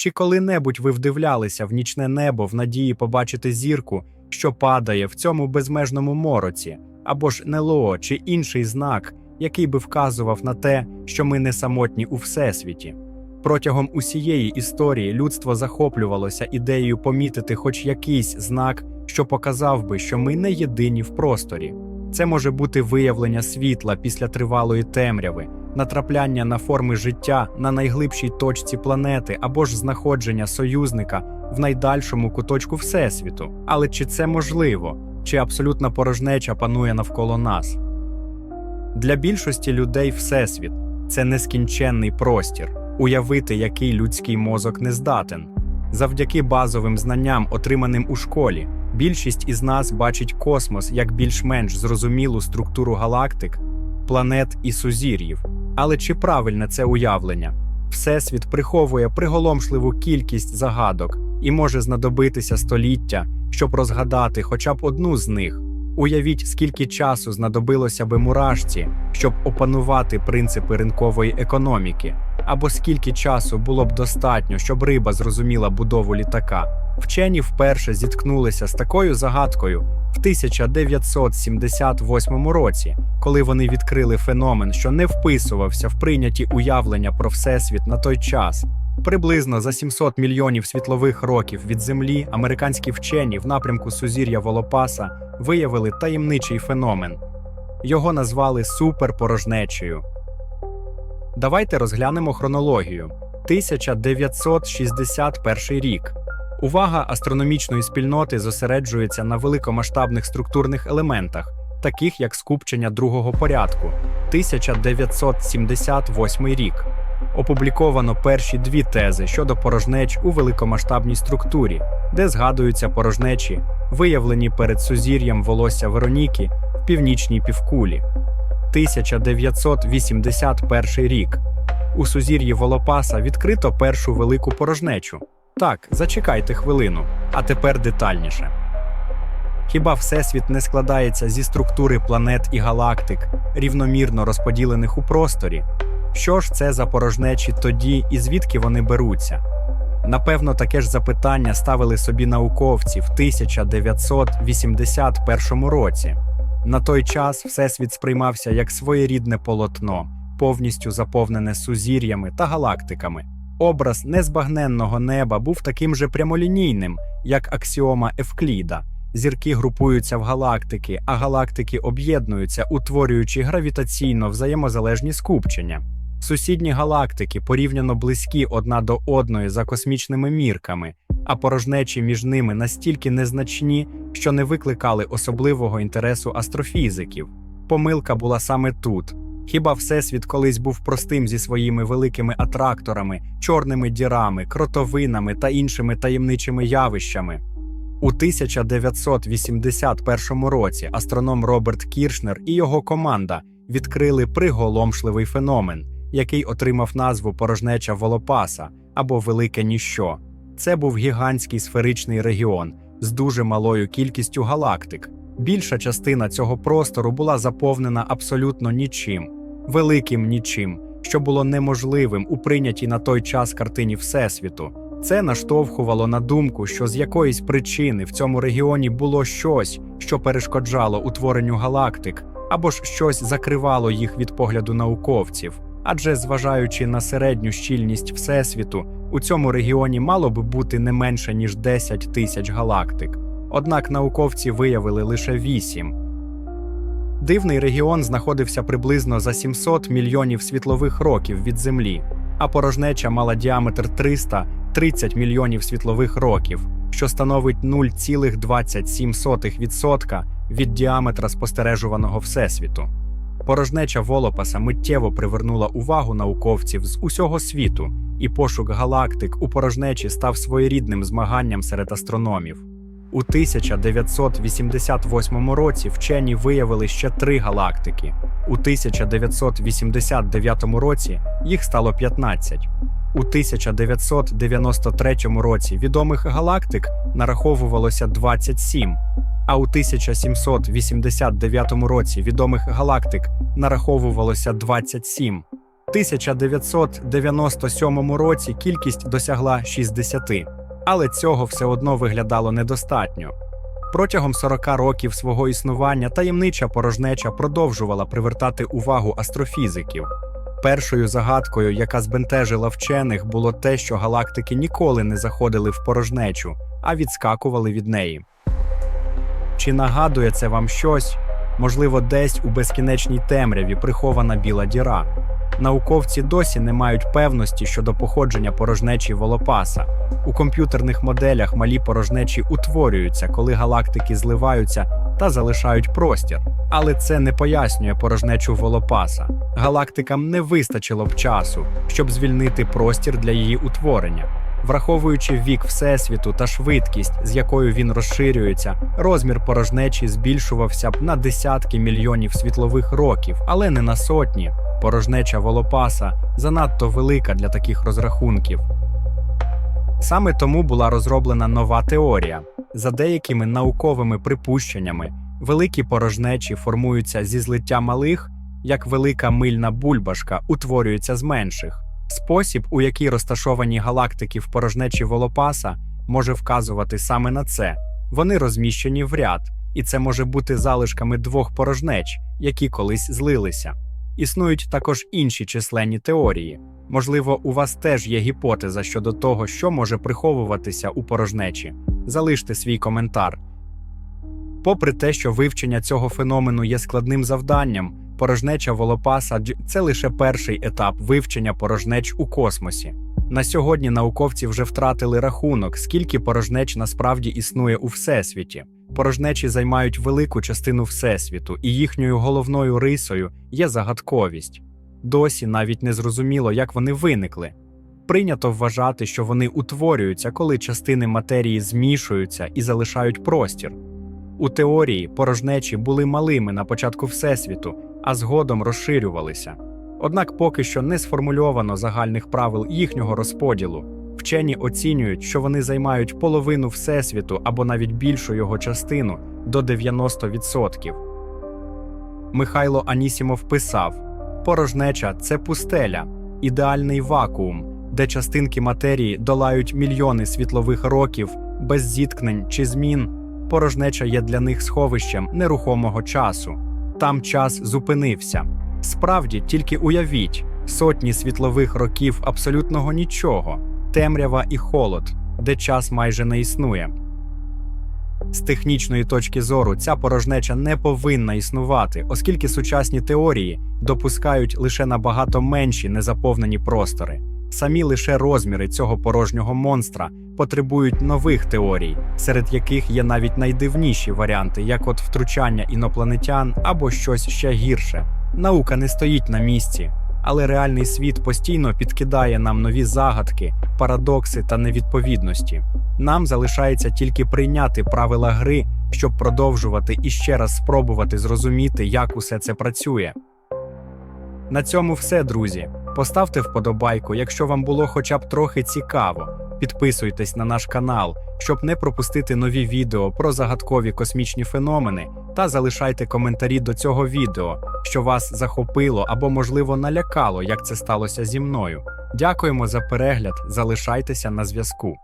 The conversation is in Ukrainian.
Чи коли-небудь ви вдивлялися в нічне небо в надії побачити зірку, що падає в цьому безмежному мороці, або ж НЛО чи інший знак, який би вказував на те, що ми не самотні у всесвіті? Протягом усієї історії людство захоплювалося ідеєю помітити хоч якийсь знак, що показав би, що ми не єдині в просторі. Це може бути виявлення світла після тривалої темряви, натрапляння на форми життя на найглибшій точці планети або ж знаходження союзника в найдальшому куточку Всесвіту. Але чи це можливо, чи абсолютна порожнеча панує навколо нас? Для більшості людей Всесвіт це нескінченний простір, уявити, який людський мозок не здатен. Завдяки базовим знанням, отриманим у школі, більшість із нас бачить космос як більш-менш зрозумілу структуру галактик, планет і сузір'їв. Але чи правильне це уявлення? Всесвіт приховує приголомшливу кількість загадок і може знадобитися століття, щоб розгадати хоча б одну з них. Уявіть, скільки часу знадобилося би мурашці, щоб опанувати принципи ринкової економіки, або скільки часу було б достатньо, щоб риба зрозуміла будову літака. Вчені вперше зіткнулися з такою загадкою в 1978 році, коли вони відкрили феномен, що не вписувався в прийняті уявлення про всесвіт на той час. Приблизно за 700 мільйонів світлових років від Землі американські вчені в напрямку сузір'я Волопаса виявили таємничий феномен. Його назвали суперпорожнечею. Давайте розглянемо хронологію. 1961 рік. Увага астрономічної спільноти зосереджується на великомасштабних структурних елементах, таких як скупчення другого порядку. 1978 рік. Опубліковано перші дві тези щодо порожнеч у великомасштабній структурі, де згадуються порожнечі, виявлені перед сузір'ям волосся Вероніки в північній півкулі. 1981 рік. У сузір'ї Волопаса відкрито першу велику порожнечу. Так, зачекайте хвилину, а тепер детальніше. Хіба Всесвіт не складається зі структури планет і галактик, рівномірно розподілених у просторі? Що ж це за порожнечі тоді і звідки вони беруться? Напевно, таке ж запитання ставили собі науковці в 1981 році. На той час Всесвіт сприймався як своєрідне полотно, повністю заповнене сузір'ями та галактиками. Образ незбагненного неба був таким же прямолінійним, як аксіома Евкліда. Зірки групуються в галактики, а галактики об'єднуються, утворюючи гравітаційно взаємозалежні скупчення. Сусідні галактики порівняно близькі одна до одної за космічними мірками, а порожнечі між ними настільки незначні, що не викликали особливого інтересу астрофізиків. Помилка була саме тут. Хіба Всесвіт колись був простим зі своїми великими атракторами, чорними дірами, кротовинами та іншими таємничими явищами? У 1981 році астроном Роберт Кіршнер і його команда відкрили приголомшливий феномен, який отримав назву порожнеча Волопаса або Велике Ніщо. Це був гігантський сферичний регіон з дуже малою кількістю галактик. Більша частина цього простору була заповнена абсолютно нічим, великим нічим, що було неможливим у прийнятій на той час картині Всесвіту. Це наштовхувало на думку, що з якоїсь причини в цьому регіоні було щось, що перешкоджало утворенню галактик, або ж щось закривало їх від погляду науковців. Адже, зважаючи на середню щільність Всесвіту, у цьому регіоні мало би бути не менше ніж 10 тисяч галактик. Однак науковці виявили лише 8. Дивний регіон знаходився приблизно за 700 мільйонів світлових років від Землі, а порожнеча мала діаметр 330 мільйонів світлових років, що становить 0,27% від діаметра спостережуваного Всесвіту. Порожнеча Волопаса миттєво привернула увагу науковців з усього світу, і пошук галактик у порожнечі став своєрідним змаганням серед астрономів. У 1988 році вчені виявили ще три галактики. У 1989 році їх стало 15. У 1993 році відомих галактик нараховувалося 27, а у 1789 році відомих галактик нараховувалося 27. 1997 році кількість досягла 60, але цього все одно виглядало недостатньо. Протягом 40 років свого існування таємнича порожнеча продовжувала привертати увагу астрофізиків. Першою загадкою, яка збентежила вчених, було те, що галактики ніколи не заходили в порожнечу, а відскакували від неї. Чи нагадує це вам щось? Можливо, десь у безкінечній темряві прихована біла діра. Науковці досі не мають певності щодо походження порожнечі Волопаса. У комп'ютерних моделях малі порожнечі утворюються, коли галактики зливаються та залишають простір. Але це не пояснює порожнечу Волопаса. Галактикам не вистачило б часу, щоб звільнити простір для її утворення. Враховуючи вік Всесвіту та швидкість, з якою він розширюється, розмір порожнечі збільшувався б на десятки мільйонів світлових років, але не на сотні. Порожнеча Волопаса занадто велика для таких розрахунків. Саме тому була розроблена нова теорія. За деякими науковими припущеннями, великі порожнечі формуються зі злиття малих, як велика мильна бульбашка утворюється з менших. Спосіб, у який розташовані галактики в порожнечі Волопаса, може вказувати саме на це. Вони розміщені в ряд, і це може бути залишками двох порожнеч, які колись злилися. Існують також інші численні теорії. Можливо, у вас теж є гіпотеза щодо того, що може приховуватися у порожнечі. Залиште свій коментар. Попри те, що вивчення цього феномену є складним завданням, порожнеча Волопаса це лише перший етап вивчення порожнеч у космосі. На сьогодні науковці вже втратили рахунок, скільки порожнеч насправді існує у всесвіті. Порожнечі займають велику частину всесвіту, і їхньою головною рисою є загадковість. Досі навіть не зрозуміло, як вони виникли. Прийнято вважати, що вони утворюються, коли частини матерії змішуються і залишають простір. У теорії порожнечі були малими на початку Всесвіту, а згодом розширювалися. Однак поки що не сформульовано загальних правил їхнього розподілу. Вчені оцінюють, що вони займають половину Всесвіту або навіть більшу його частину до 90%. Михайло Анісімов писав: порожнеча це пустеля, ідеальний вакуум, де частинки матерії долають мільйони світлових років без зіткнень чи змін. Порожнеча є для них сховищем нерухомого часу. Там час зупинився. Справді, тільки уявіть сотні світлових років абсолютного нічого, темрява і холод, де час майже не існує. З технічної точки зору ця порожнеча не повинна існувати, оскільки сучасні теорії допускають лише набагато менші незаповнені простори. Самі лише розміри цього порожнього монстра потребують нових теорій, серед яких є навіть найдивніші варіанти, як от втручання інопланетян або щось ще гірше. Наука не стоїть на місці, але реальний світ постійно підкидає нам нові загадки, парадокси та невідповідності. Нам залишається тільки прийняти правила гри, щоб продовжувати і ще раз спробувати зрозуміти, як усе це працює. На цьому все, друзі. Поставте вподобайку, якщо вам було хоча б трохи цікаво. Підписуйтесь на наш канал, щоб не пропустити нові відео про загадкові космічні феномени, та залишайте коментарі до цього відео, що вас захопило або, можливо, налякало, як це сталося зі мною. Дякуємо за перегляд, залишайтеся на зв'язку.